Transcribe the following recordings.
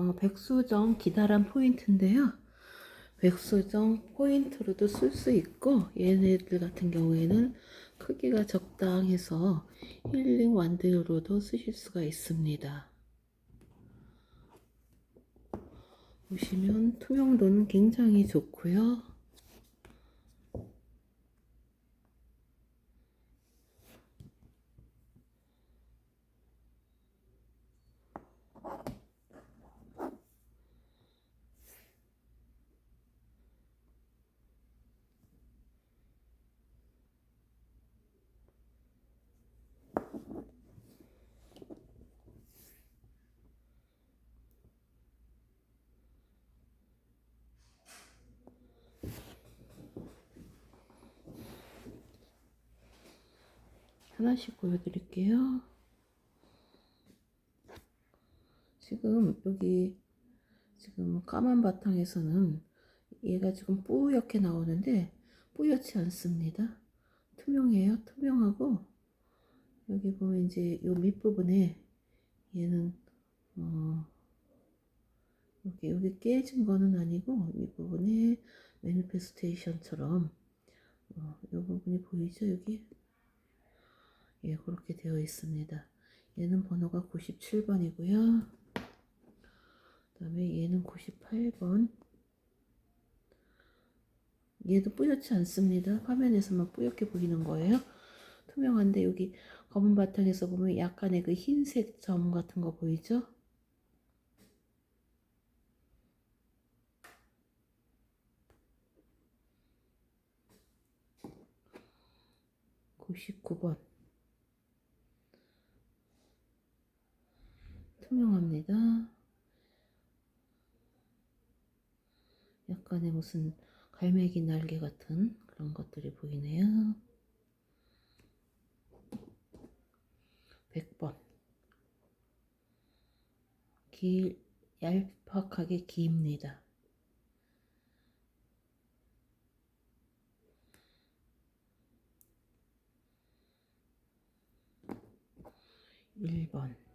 어, 백수정 기다란 포인트인데요. 백수정 포인트로도 쓸 수 있고 얘네들 같은 경우에는 크기가 적당해서 힐링 완드로도 쓰실 수가 있습니다. 보시면 투명도는 굉장히 좋고요. 하나씩 보여드릴게요. 지금 여기 지금 까만 바탕에서는 얘가 지금 뿌옇게 나오는데 뿌옇지 않습니다. 투명해요. 투명하고 여기 보면 이제 요 밑부분에 얘는 어 여기 여기 깨진 거는 아니고 밑부분에 매니페스테이션처럼 어, 요 부분이 보이죠 여기 예, 그렇게 되어 있습니다. 얘는 번호가 97번이고요. 그 다음에 얘는 98번. 얘도 뿌옇지 않습니다. 화면에서만 뿌옇게 보이는 거예요. 투명한데 여기 검은 바탕에서 보면 약간의 그 흰색 점 같은 거 보이죠? (99번) 투명합니다. 약간의 무슨 갈매기 날개 같은 그런 것들이 보이네요. 100번. 길, 얄팍하게 깁니다. 1번.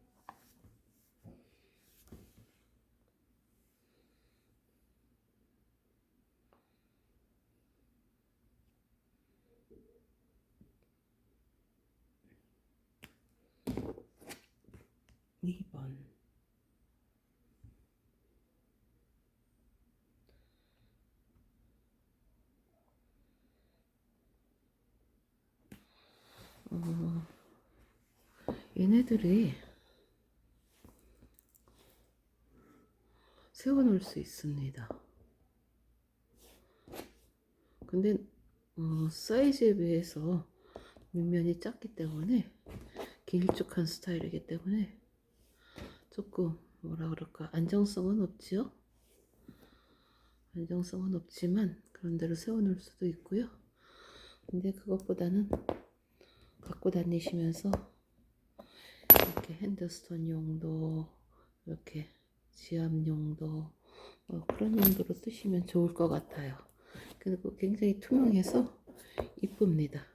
이번 어, 얘네들이 세워놓을 수 있습니다. 근데 어, 사이즈에 비해서 밑면이 작기 때문에 길쭉한 스타일이기 때문에 조금 뭐라 그럴까 안정성은 없지요. 안정성은 없지만 그런 대로 세워놓을 수도 있고요. 근데 그것보다는 갖고 다니시면서 이렇게 핸드스톤 용도 이렇게 지압 용도 뭐 그런 용도로 쓰시면 좋을 것 같아요. 그리고 굉장히 투명해서 이쁩니다.